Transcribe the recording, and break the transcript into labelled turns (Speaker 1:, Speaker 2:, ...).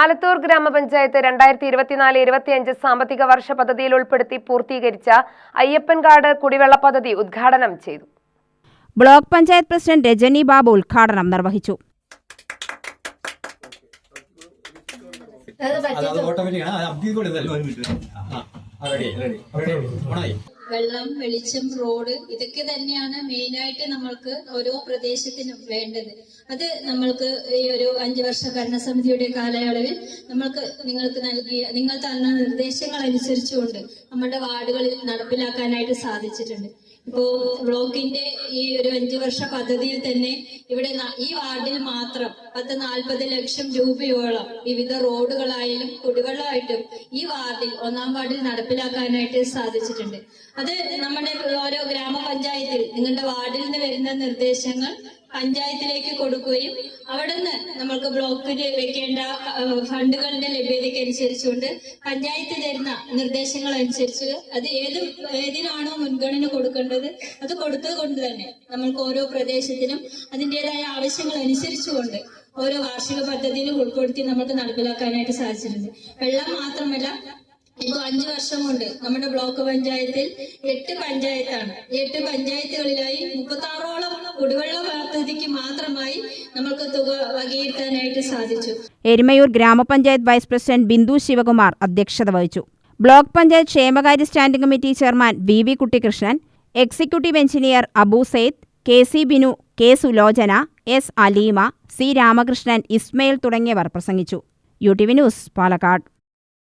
Speaker 1: ആലത്തൂർ ഗ്രാമപഞ്ചായത്ത് രണ്ടായിരത്തി ഇരുപത്തിനാല് ഇരുപത്തിയഞ്ച് സാമ്പത്തിക വർഷ പദ്ധതിയിൽ ഉൾപ്പെടുത്തി പൂർത്തീകരിച്ച അയ്യപ്പൻകാട് കുടിവെള്ള പദ്ധതി ഉദ്ഘാടനം ചെയ്തു.
Speaker 2: ബ്ലോക്ക് പഞ്ചായത്ത് പ്രസിഡന്റ് രജനി ബാബു ഉദ്ഘാടനം നിർവഹിച്ചു.
Speaker 3: അത് അത് ഓട്ടോമാറ്റിക് ആണ്
Speaker 4: വെള്ളം വെളിച്ചം റോഡ് ഇതൊക്കെ തന്നെയാണ് മെയിനായിട്ട് നമ്മൾക്ക് ഓരോ പ്രദേശത്തിനും വേണ്ടത്. അത് നമ്മൾക്ക് ഈ ഒരു അഞ്ചു വർഷ ഭരണസമിതിയുടെ കാലയളവിൽ നമ്മൾക്ക് നിങ്ങൾക്ക് നൽകിയ നിങ്ങൾ തന്ന നിർദ്ദേശങ്ങൾ അനുസരിച്ചുകൊണ്ട് നമ്മുടെ വാർഡുകളിൽ നടപ്പിലാക്കാനായിട്ട് സാധിച്ചിട്ടുണ്ട്. ഇപ്പോ ബ്ലോക്കിന്റെ ഈ ഒരു അഞ്ചു വർഷ പദ്ധതിയിൽ തന്നെ ഇവിടെ ഈ വാർഡിൽ മാത്രം പത്ത് നാൽപ്പത് ലക്ഷം രൂപയോളം വിവിധ റോഡുകളായാലും കുടിവെള്ളമായിട്ടും ഈ വാർഡിൽ ഒന്നാം വാർഡിൽ നടപ്പിലാക്കാനായിട്ട് സാധിച്ചിട്ടുണ്ട്. അത് നമ്മുടെ ഓരോ ഗ്രാമപഞ്ചായത്തിൽ നിങ്ങളുടെ വാർഡിൽ നിന്ന് വരുന്ന നിർദ്ദേശങ്ങൾ പഞ്ചായത്തിലേക്ക് കൊടുക്കുകയും അവിടെ നിന്ന് നമ്മൾക്ക് ബ്ലോക്കിൽ വെക്കേണ്ട ഫണ്ടുകളുടെ ലഭ്യതയ്ക്ക് അനുസരിച്ചുകൊണ്ട് പഞ്ചായത്ത് തരുന്ന നിർദ്ദേശങ്ങൾ അനുസരിച്ച് അത് ഏത് ഏതിനാണോ മുൻഗണന കൊടുക്കേണ്ടത് അത് കൊടുത്തത് കൊണ്ട് തന്നെ നമ്മൾക്ക് ഓരോ പ്രദേശത്തിനും അതിന്റെതായ ആവശ്യങ്ങൾ അനുസരിച്ചുകൊണ്ട് ഓരോ വാർഷിക പദ്ധതിയിലും ഉൾപ്പെടുത്തി നമുക്ക് നടപ്പിലാക്കാനായിട്ട് സാധിച്ചിട്ടുണ്ട്. വെള്ളം മാത്രമല്ല ഇപ്പൊ അഞ്ചു വർഷം കൊണ്ട് നമ്മുടെ ബ്ലോക്ക് പഞ്ചായത്തിൽ എട്ട് പഞ്ചായത്താണ്. എട്ട് പഞ്ചായത്തുകളിലായി മുപ്പത്തി ആറോളം കുടിവെള്ള മാത്രമായി നമുക്ക് തുക വകയിരുത്താനായിട്ട് സാധിച്ചു.
Speaker 2: എരുമയൂർ ഗ്രാമപഞ്ചായത്ത് വൈസ് പ്രസിഡന്റ് ബിന്ദു ശിവകുമാർ അധ്യക്ഷത വഹിച്ചു. ബ്ലോക്ക് പഞ്ചായത്ത് ക്ഷേമകാര്യ standing committee chairman V V Kuttikrishnan executive engineer Abu Sayed K C Binu K Sulochana S Aleema C Ramakrishnan Ismail തുടങ്ങിയവർ പ്രസംഗിച്ചു. U T V news Palakkad.